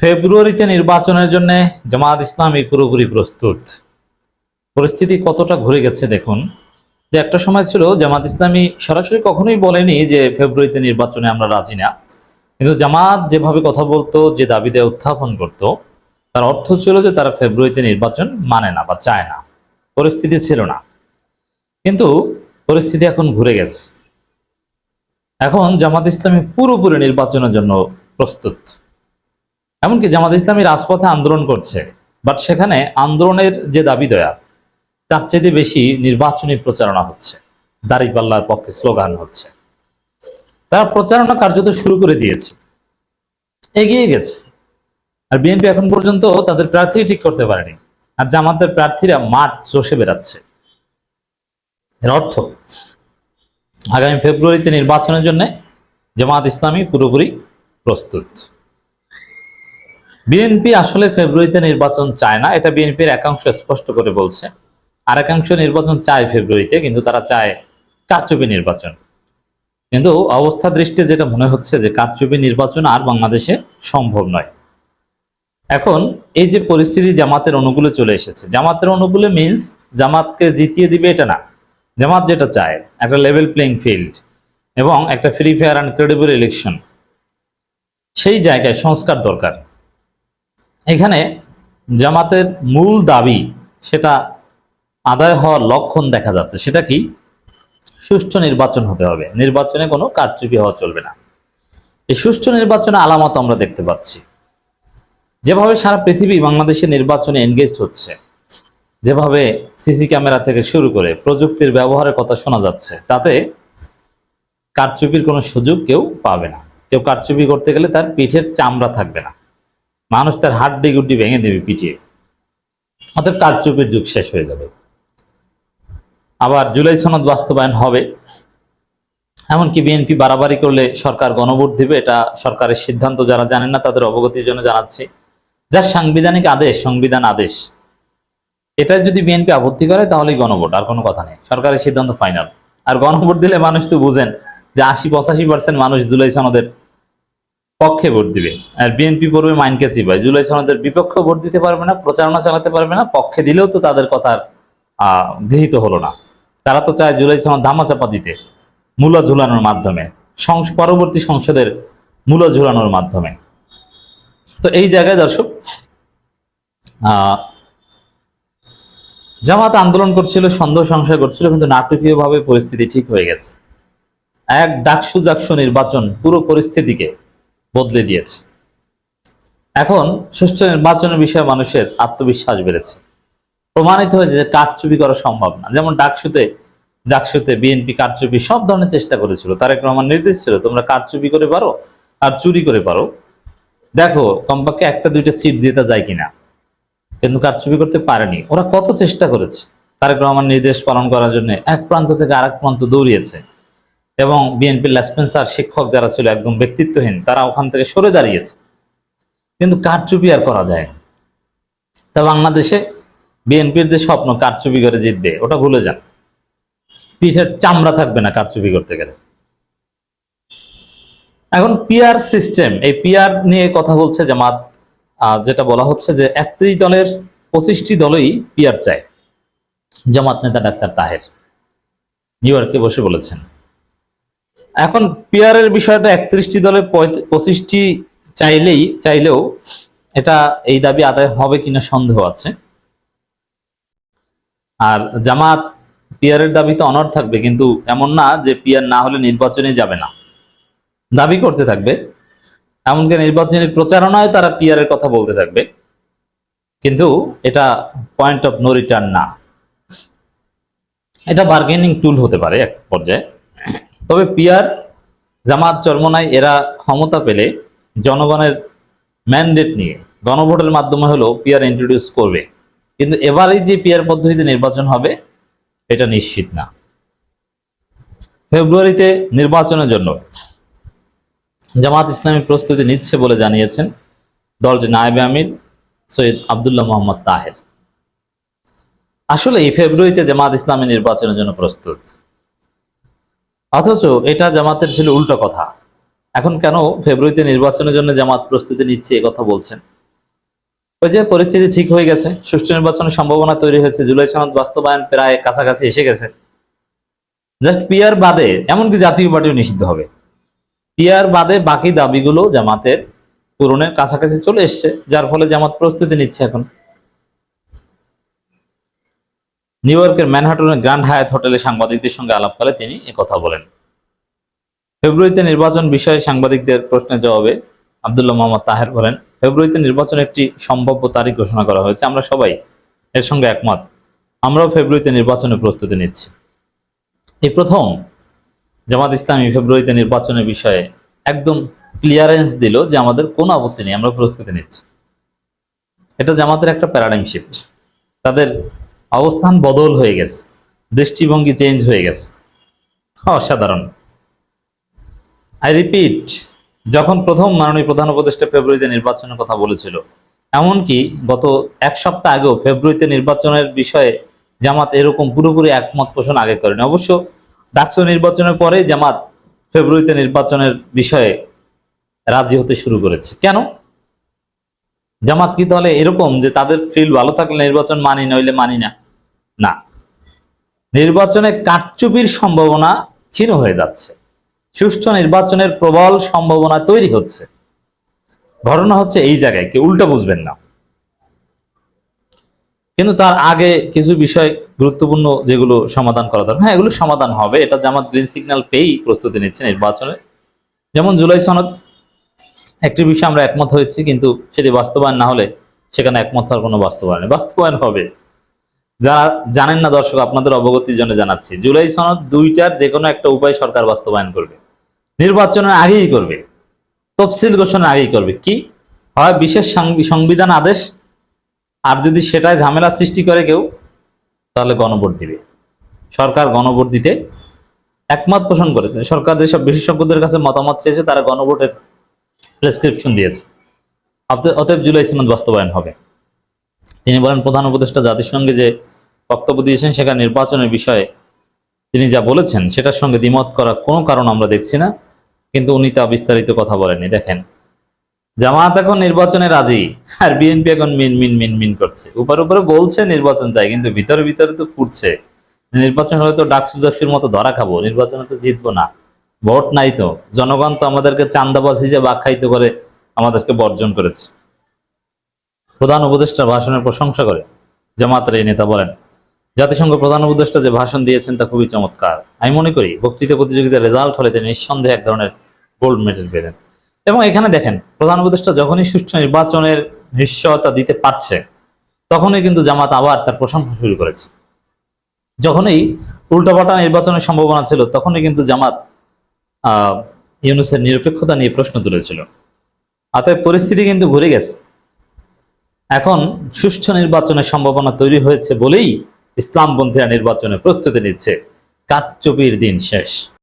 ফেব্রুয়ারিতে নির্বাচনের জন্য জামাত ইসলামী পুরোপুরি প্রস্তুত। পরিস্থিতি কতটা ঘুরে গেছে দেখুন। যে একটা সময় ছিল জামাত ইসলামী সরাসরি কখনোই বলেনি যে ফেব্রুয়ারিতে নির্বাচনে আমরা রাজি না। কিন্তু জামাত যেভাবে কথা বলতো, যে দাবিতে উত্থাপন করত, তার অর্থ ছিল যে তারা ফেব্রুয়ারিতে নির্বাচন মানে না বা চায় না। পরিস্থিতি ছিল না। কিন্তু পরিস্থিতি এখন ঘুরে গেছে। এখন জামাত ইসলামী পুরোপুরি নির্বাচনের জন্য প্রস্তুত। এমনকি জামাত ইসলামী রাজপথে আন্দোলন করছে বাট সেখানে আন্দোলনের যে দাবি দেয়া, তার চেয়ে বেশি নির্বাচনী প্রচারণা হচ্ছে, দাঁড়িপাল্লার পক্ষে স্লোগান হচ্ছে। তারা প্রচারণা কার্যত শুরু করে দিয়েছে, এগিয়ে গেছে। আর বিএনপি এখন পর্যন্ত তাদের প্রার্থী ঠিক করতে পারেনি, আর জামাতের প্রার্থীরা মাঠ চষে বেড়াচ্ছে। এর অর্থ, আগামী ফেব্রুয়ারিতে নির্বাচনের জন্য জামাত ইসলামী পুরোপুরি প্রস্তুত। বিএনপি আসলে ফেব্রুয়ারিতে নির্বাচন চায় না, এটা বিএনপির একাংশ স্পষ্ট করে বলছে। আর একাংশ নির্বাচন চায় ফেব্রুয়ারিতে, কিন্তু তারা চায় কারচুপি নির্বাচন। কিন্তু অবস্থা দৃষ্টি যেটা মনে হচ্ছে যে কারচুপি নির্বাচন আর বাংলাদেশে সম্ভব নয়। এখন এই যে পরিস্থিতি জামাতের অনুকূলে চলে এসেছে, জামাতের অনুকূলে মিন্স জামাতকে জিতিয়ে দিবে এটা না। জামাত যেটা চায়, একটা লেভেল প্লেইং ফিল্ড এবং একটা free fair and credible election সেই জায়গায় সংস্কার দরকার। এখানে জামাতের মূল দাবি সেটা আদায় হওয়ার লক্ষণ দেখা যাচ্ছে। সেটা কি? সুষ্ঠু নির্বাচন হতে হবে। নির্বাচনে কোনো কারচুপি হওয়া চলবে না। এই সুষ্ঠু নির্বাচনে আলামত আমরা দেখতে পাচ্ছি। যেভাবে সারা পৃথিবী বাংলাদেশের নির্বাচনে এনগেজড হচ্ছে, যেভাবে সিসি ক্যামেরা থেকে শুরু করে প্রযুক্তির ব্যবহারের কথা শোনা যাচ্ছে, তাতে কারচুপির কোনো সুযোগ কেউ পাবে না। কেউ কারচুপি করতে গেলে তার পিঠের চামড়া থাকবে না। মানুষ তার হাড্ডি গুড্ডি ভেঙে দেবে পিটিয়ে। অতএব কারচুপির যুগ শেষ হয়ে যাবে। আবার জুলাই সনদ বাস্তবায়ন হবে। এমনকি বিএনপি বাড়াবাড়ি করলে সরকার গণভোট দিবে, এটা সরকারের সিদ্ধান্ত, যারা জানেন না তাদের অবগতির জন্য জানাচ্ছি। যার সাংবিধানিক আদেশ, সংবিধান আদেশ। এটা যদি বিএনপি আপত্তি করে, তাহলেই গণভোট, আর কোনো কথা নেই। সরকারের সিদ্ধান্ত ফাইনাল। আর গণভোট দিলে মানুষ তো বুঝেন যে আশি পঁচাশি পার্সেন্ট মানুষ জুলাই সনদের পক্ষে ভোট দিবে। আর বিএনপি পড়বে মাইনকে চিবায়। জুলাই সনদের বিপক্ষে ভোট দিতে পারবে না প্রচারণা চালাতে পারবে না, পক্ষে দিলেও তো তাদের কথার গৃহীত হলো না। তারা তো চায় জুলাই সনদ ধামাচাপা দিতে, মূলা ঝুলানোর মাধ্যমে পরবর্তী সংসদের মূলা ঝুলানোর মাধ্যমে। তো এই জায়গায় দর্শক জামাত আন্দোলন করছিল, সন্দেহ সংশয় করছিল কিন্তু নাটকীয়ভাবে পরিস্থিতি ঠিক হয়ে গেছে। এক ডাকসু জাকসু নির্বাচন, পুরো পরিস্থিতিকে বদলে দিয়েছে। এখন সুষ্ঠু নির্বাচনের বিষয়ে মানুষের আত্মবিশ্বাস বেড়েছে। প্রমাণিত হয়েছে যে কারচুপি করা সম্ভব না। যেমন ডাকসুতে, জাকসুতে বিএনপি কারচুপি সব ধরনের চেষ্টা করেছিল। তারেক রহমান নির্দেশ ছিল, তোমরা কারচুপি করে পারো আর চুরি করে পারো। দেখো, কমপক্ষে একটা, দুইটা সিট জেতা যায় কিনা। কিন্তু কারচুপি করতে পারেনি। ওরা কত চেষ্টা করেছে? তারেক রহমান নির্দেশ পালন করার জন্য এক প্রান্ত থেকে আরেক প্রান্ত দৌড়িয়েছে। এবং বিএনপির লেসপেন্সার শিক্ষক যারা ছিল একদম ব্যক্তিত্বহীন, তারা ওখান থেকে সরে দাঁড়িয়েছে। কিন্তু কারচুপি আর করা যায় তা বাংলাদেশে বিএনপির যে স্বপ্ন, কারচুপি করে জিতবে, ওটা ভুলে যান। পিঠের চামড়া থাকবে না কারচুপি করতে গেলে। এখন পিয়ার সিস্টেম এই পিয়ার নিয়ে কথা বলছে জামাত যেটা বলা হচ্ছে যে একত্রিশ দলের পঁচিশটি দলই পিয়ার চায়। জামাত নেতা ডাক্তার তাহের। নিউ ইয়র্কে বসে বলেছেন। এখন পিআর এর বিষয়টা একত্রিশটি পঁয়ত- পঁচিশটি চাইলেই, চাইলেও এটা এই দাবি আদায় হবে কিনা সন্দেহ আছে। আর জামাত পিআর এর দাবি তো অনর থাকবে, কিন্তু এমন না যে পিআর না হলে নির্বাচনে যাবে না। দাবি করতে থাকবে। এমনকি নির্বাচনী প্রচারণায় তারা পিআর এর কথা বলতে থাকবে। কিন্তু এটা পয়েন্ট অফ নো রিটার্ন না। এটা বার্গেনিং টুল হতে পারে এক পর্যায়ে। তবে পিয়ার, জামাত চরমনায় এরা ক্ষমতা পেলে জনগণের ম্যান্ডেট নিয়ে গণভোটের মাধ্যমে হলেও পিয়ার ইন্ট্রোডিউস করবে। কিন্তু এবারেই যে পিয়ার পদ্ধতিতে নির্বাচন হবে, এটা নিশ্চিত না। ফেব্রুয়ারিতে নির্বাচনের জন্য জামাত ইসলামী প্রস্তুতি নিচ্ছে বলে জানিয়েছেন দলটি নায়েবে আমির সৈয়দ আবদুল্লাহ মোহাম্মদ তাহের। আসলে এই ফেব্রুয়ারিতে জামাত ইসলামী নির্বাচনের জন্য প্রস্তুত। অথচ এটা জামাতের ছিল উল্টো কথা। এখন কেন ফেব্রুয়ারিতে নির্বাচনের জন্য জামাত প্রস্তুতি নিচ্ছে এ কথা বলছেন? ওই যে পরিস্থিতি ঠিক হয়ে গেছে, সুষ্ঠু নির্বাচনের সম্ভাবনা তৈরি হয়েছে, জুলাই সনদ বাস্তবায়ন প্রায় কাছাকাছি এসে গেছে। জাস্ট পিয়ার বাদে এমনকি জাতীয় পার্টিও নিষিদ্ধ হবে। পিয়ার বাদে বাকি দাবিগুলো জামাতের পূরণের কাছাকাছি চলে এসছে, যার ফলে জামাত প্রস্তুতি নিচ্ছে এখন। নিউ ইয়র্কের ম্যানহাটনের গ্র্যান্ড হায়াত হোটেলে সাংবাদিকদের সঙ্গে আলাপকালে তিনি কথা বলেন। ফেব্রুয়ারিতে নির্বাচন বিষয়ে সাংবাদিকদের প্রশ্নের জবাবে আবদুল্লাহ মোহাম্মদ তাহের বলেন, ফেব্রুয়ারিতে নির্বাচন একটি সম্ভাব্য তারিখ ঘোষণা করা হয়েছে, আমরা সবাই এর সঙ্গে একমত। আমরাও ফেব্রুয়ারিতে নির্বাচনের প্রস্তুতি নিচ্ছি। এই প্রথম জামাত ইসলামী ফেব্রুয়ারিতে নির্বাচনের বিষয়ে একদম ক্লিয়ারেন্স দিল যে আমাদের কোনো আপত্তি নেই, আমরা প্রস্তুতি নিচ্ছি। এটা জামাতের একটা প্যারাডাইম শিফট। তাদের অবস্থান বদল হয়ে গেছে, দৃষ্টিভঙ্গি চেঞ্জ হয়ে গেছে। অসাধারণ। আই রিপিট যখন প্রথম মাননীয় প্রধান উপদেষ্টা ফেব্রুয়ারিতে নির্বাচনের কথা বলেছিল, এমনকি গত এক সপ্তাহ আগেও ফেব্রুয়ারিতে নির্বাচনের বিষয়ে জামাত এরকম পুরোপুরি একমত পোষণ আগে করেনি। অবশ্য ডাকসু নির্বাচনের পরে জামাত ফেব্রুয়ারিতে নির্বাচনের বিষয়ে রাজি হতে শুরু করেছে। কেন? জামাত কি তাহলে এরকম যে তাদের ফিল্ড ভালো থাকলে নির্বাচন মানি, নইলে মানি না? না। নির্বাচনে কারচুপির সম্ভাবনা ক্ষীণ হয়ে যাচ্ছে। সুষ্ঠু নির্বাচনের প্রবল সম্ভাবনা তৈরি হচ্ছে। ঘটনা হচ্ছে এই জায়গায়, কেউ উল্টা বুঝবেন না। কিন্তু তার আগে কিছু বিষয় গুরুত্বপূর্ণ যেগুলো সমাধান করা দরকার। হ্যাঁ এগুলো সমাধান হবে। এটা জামাত গ্রিন সিগন্যাল পেয়েই প্রস্তুতি নিচ্ছে নির্বাচনে। যেমন জুলাই সনদ একটি বিষয়ে আমরা একমত হয়েছি, কিন্তু সেটি বাস্তবায়ন না হলে সেখানে একমত হওয়ার কোনো বাস্তবায়ন বাস্তবায়ন হবে। যারা জানেন না দর্শক, আপনাদের অবগতির জন্য জানাচ্ছি, জুলাই সনদ দুইটার যে কোনো একটা উপায় সরকার বাস্তবায়ন করবে। নির্বাচনের আগেই করবে। তফসিল ঘোষণার আগেই করবে। কি? হয় বিশেষ সংবিধান আদেশ? আর যদি সেটাই ঝামেলা সৃষ্টি করে কেউ, তাহলে গণভোট দিবে। সরকার গণভোট দিতে একমত পোষণ করেছে। সরকার যেসব বিশেষজ্ঞদের কাছে মতামত চেয়েছে, তারা গণভোটের প্রেসক্রিপশন দিয়েছে। অতএব জুলাই সনদ বাস্তবায়ন হবে। তিনি বলেন, প্রধান উপদেষ্টা জাতিসংঘে যে বক্তব্য দিয়েছেন, সেখানে নির্বাচনের বিষয়ে তিনি যা বলেছেন, সেটার সঙ্গে দ্বিমত করার কোনো কারণ আমরা দেখছি না, কিন্তু উনি তা বিস্তারিত কথা বলেনি দেখেন জামাত এখন নির্বাচনে রাজি, আর বিএনপি এখন মিন মিন মিন মিন করছে। উপর উপরে বলছে নির্বাচন চাই কিন্তু ভিতরে ভিতরে তো পুড়ছে। নির্বাচন হলে তো ডাকসু জাকসুর মতো ধরা খাব, নির্বাচনে তো জিতবো না। ভোট নাই তো। জনগণ তো আমাদেরকে চান্দাবাজ হিসেবে আখ্যায়িত করে আমাদেরকে বর্জন করেছে। প্রধান উপদেষ্টার ভাষণের প্রশংসা করে জামাতের এই নেতা বলেন, জাতিসংঘ প্রধান উপদেষ্টা যে ভাষণ দিয়েছেন তা খুবই চমৎকার। আমি মনে করি বক্তৃতা প্রতিযোগিতার রেজাল্ট হলে তিনি নিঃসন্দেহে এক ধরনের গোল্ড মেডেল পেলেন। এবং এখানে দেখেন, প্রধান উপদেষ্টা যখনই সুষ্ঠু নির্বাচনের নিশ্চয়তা দিতে পারছে, তখনই কিন্তু জামাত আবার তার প্রশংসা শুরু করেছে। যখনই উল্টাপাল্টা নির্বাচনের সম্ভাবনা ছিল, তখনই কিন্তু জামাত ইউনুসের নিরপেক্ষতা নিয়ে প্রশ্ন তুলেছিল। অতএব পরিস্থিতি কিন্তু ঘুরে গেছে। এখন সুষ্ঠু নির্বাচনের সম্ভাবনা তৈরি হয়েছে বলেই ইসলামপন্থীরা নির্বাচনে প্রস্তুতি নিচ্ছে। কারচুপির দিন শেষ।